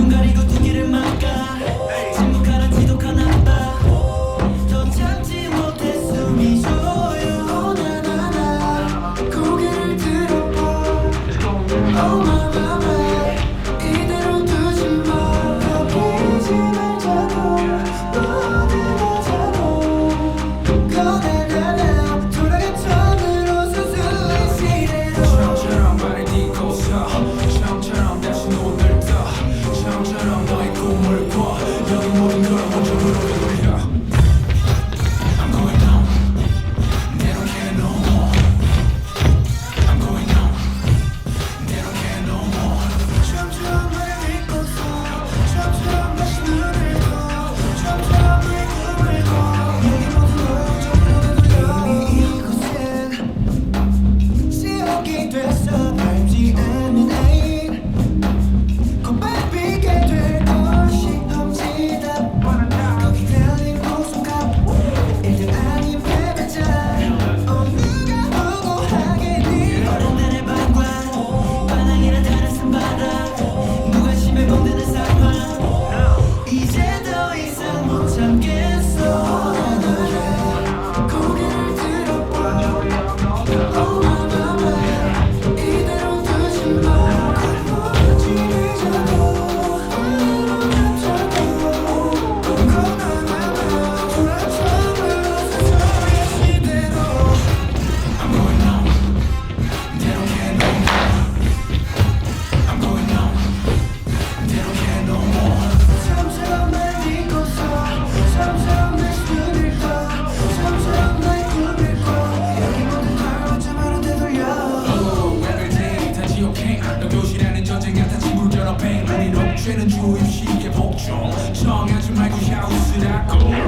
눈 가리고 멈춰라 멈춰라 멈춰라 너 교실에는 전쟁 같아 친구를 결합해. 우리 녹취는 주입식의 복종. 정하지 말고 샤우스라고.